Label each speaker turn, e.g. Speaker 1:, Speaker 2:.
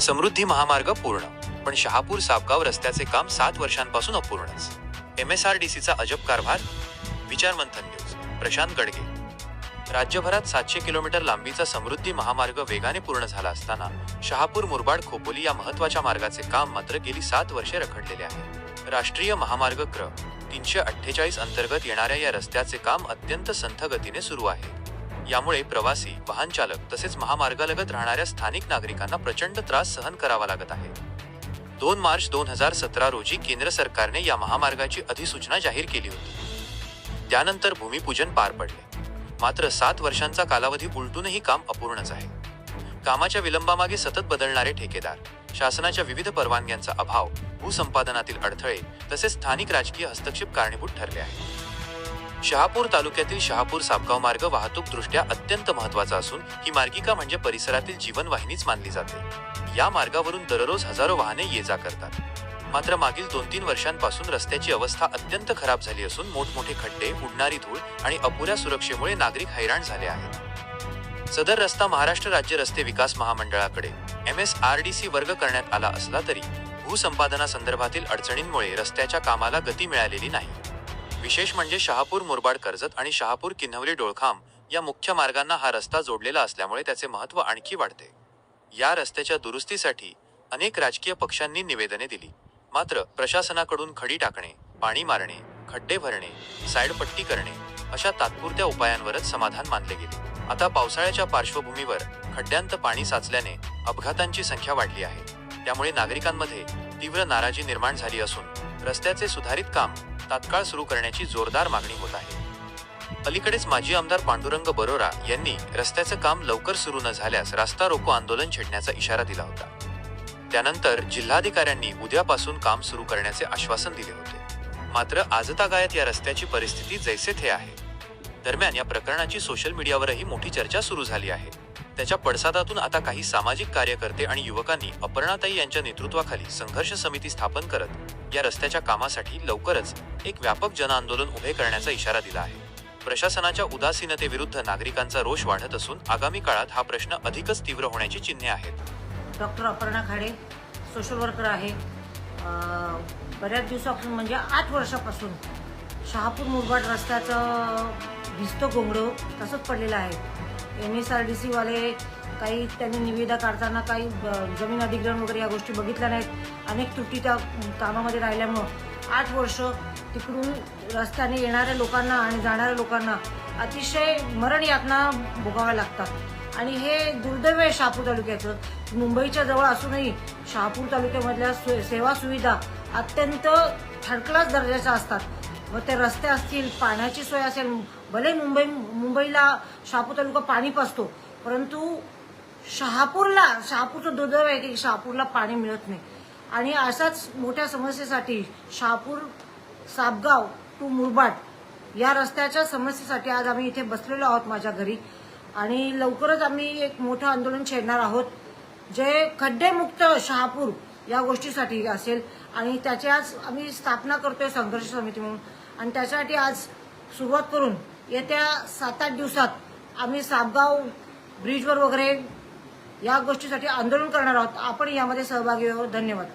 Speaker 1: समृद्धी महामार्ग पूर्ण. पण शहापूर सापगाव रस्त्याचे काम सात वर्षांपासून अपूर्णच. एम एस आर डी सीचा अजब कारभार? विचारमंथन न्यूज. प्रशांत गडगे. राज्यभरात सातशे किलोमीटर लांबीचा समृद्धी महामार्ग वेगाने पूर्ण झाला असताना शहापूर मुरबाड खोपोली या महत्त्वाच्या मार्गाचे काम मात्र गेली सात वर्षे रखडलेले आहे. राष्ट्रीय महामार्ग क्र तीनशे अठ्ठेचाळीस अंतर्गत येणाऱ्या या रस्त्याचे काम अत्यंत संथ गतीने सुरू आहे. यामुळे प्रवासी वाहन चालक तसेच महामार्गालगत राहणाऱ्या स्थानिक नागरिकांना प्रचंड त्रास सहन करावा लागत आहे. दोन मार्च दोन हजार सतरा रोजी केंद्र सरकारने या महामार्गाची अधिसूचना जाहीर केली होती. त्यानंतर भूमिपूजन पार पडले. मात्र सात वर्षांचा कालावधी उलटूनही काम अपूर्णच आहे. कामाच्या विलंबामागे सतत बदलणारे ठेकेदार शासनाच्या विविध परवानग्यांचा अभाव भूसंपादनातील अडथळे तसेच स्थानिक राजकीय हस्तक्षेप कारणीभूत ठरले आहे शहापूर तालुक्यातील शहापूर सापगाव मार्ग वाहतूक दृष्ट्या अत्यंत महत्त्वाचा असून ही मार्गिका म्हणजे परिसरातील जीवनवाहिनीच मानली जाते. या मार्गावरून दररोज हजारो वाहने ये जा करतात. मात्र मागील दोन तीन वर्षांपासून रस्त्याची अवस्था अत्यंत खराब झाली असून मोठमोठे खड्डे उडणारी धूळ आणि अपुऱ्या सुरक्षेमुळे नागरिक हैराण झाले आहेत. सदर रस्ता महाराष्ट्र राज्य रस्ते विकास महामंडळाकडे M S R D C वर्ग करण्यात आला असला तरी भूसंपादनासंदर्भातील अडचणींमुळे रस्त्याच्या कामाला गती मिळालेली नाही. विशेष म्हणजे शहापूर मुरबाड कर्जत आणि शहापूर किन्हवली डोळखाम या मुख्य मार्गांना हा रस्ता जोडलेला असल्यामुळे त्याचे महत्त्व आणखी वाढते. या रस्त्याच्या दुरुस्तीसाठी अनेक राजकीय पक्षांनी निवेदने दिली. मात्र प्रशासनाकडून खडी टाकणे पाणी मारणे खड्डे भरणे साईडपट्टी करणे अशा तात्पुरत्या उपायांवरच समाधान मानले गेले. आता पावसाळ्याच्या पार्श्वभूमीवर खड्ड्यांत पाणी साचल्याने अपघातांची संख्या वाढली आहे. त्यामुळे नागरिकांमध्ये तीव्र नाराजी निर्माण झाली असून रस्त्याचे सुधारित काम तात्काळ सुरू करण्याची जोरदार मागणी होत आहे. अलीकडेच माजी आमदार पांडुरंग बरोरा यांनी रस्त्याचं काम लवकर सुरू न झाल्यास रास्ता रोको आंदोलन छेडण्याचा इशारा दिला होता. त्यानंतर जिल्हाधिकाऱ्यांनी उद्यापासून काम सुरू करण्याचे आश्वासन दिले होते. मात्र आजतागायत या रस्त्याची परिस्थिती जैसे थे आहे. दरम्यान या प्रकरणाची सोशल मीडियावरही मोठी चर्चा सुरू झाली आहे. त्याच्या पडसादातून आता काही सामाजिक कार्यकर्ते आणि युवकांनी अपर्णाताई यांच्या नेतृत्वाखाली संघर्ष समिती स्थापन करत या रस्त्याच्या कामासाठी लवकरच एक व्यापक जनआंदोलन उभे करण्याचा इशारा दिला आहे. प्रशासनाच्या उदासीनतेविरुद्ध नागरिकांचा रोष वाढत असून आगामी काळात हा प्रश्न अधिकच तीव्र होण्याची चिन्हे आहेत.
Speaker 2: Doctor Aparna Khade social worker आहे. बऱ्याच दिवसापासून म्हणजे आठ वर्षापासून शहापूर मुरबाड रस्त्याचं भिस्त गोंगडो तसंच पडलेलं आहे. एम एस आर डी सीवाले काही त्यांनी निविदा काढताना काही जमीन अधिग्रहण वगैरे या गोष्टी बघितल्या नाहीत. अनेक त्रुटी त्या कामामध्ये राहिल्यामुळं आठ वर्ष तिकडून रस्त्याने येणाऱ्या लोकांना आणि जाणाऱ्या लोकांना अतिशय मरण यातना भोगाव्या लागतात. आणि हे दुर्दैव आहे शहापूर तालुक्याचं. मुंबईच्या जवळ असूनही शहापूर तालुक्यामधल्या सु- सेवा सुविधा अत्यंत थर्ड क्लास दर्जाच्या असतात. मग ते रस्ते असतील पाण्याची सोय असेल भले मुंबई मुंबईला शहापूर तालुका पाणी पाचतो परंतु शहापूरला शहापूरचं दुर्दैव आहे की शहापूरला पाणी मिळत नाही. आणि अशाच मोठ्या समस्येसाठी शहापूर सापगाव टू मुरबाड या रस्त्याच्या समस्येसाठी आज आम्ही इथे बसलेलो आहोत माझ्या घरी. आणि लवकरच आम्ही एक मोठं आंदोलन छेडणार आहोत. जे खड्डेमुक्त शहापूर या गोष्टीसाठी असेल आणि त्याची आज आम्ही स्थापना करतोय संघर्ष समिती म्हणून. आणि त्याच्यासाठी आज सुरुवात करून येत्या सात आठ दिवसात आम्ही सापगाव ब्रिजवर वगैरे या गोष्टीसाठी आंदोलन करणार आहोत. आपण यामध्ये सहभागी आहोत धन्यवाद.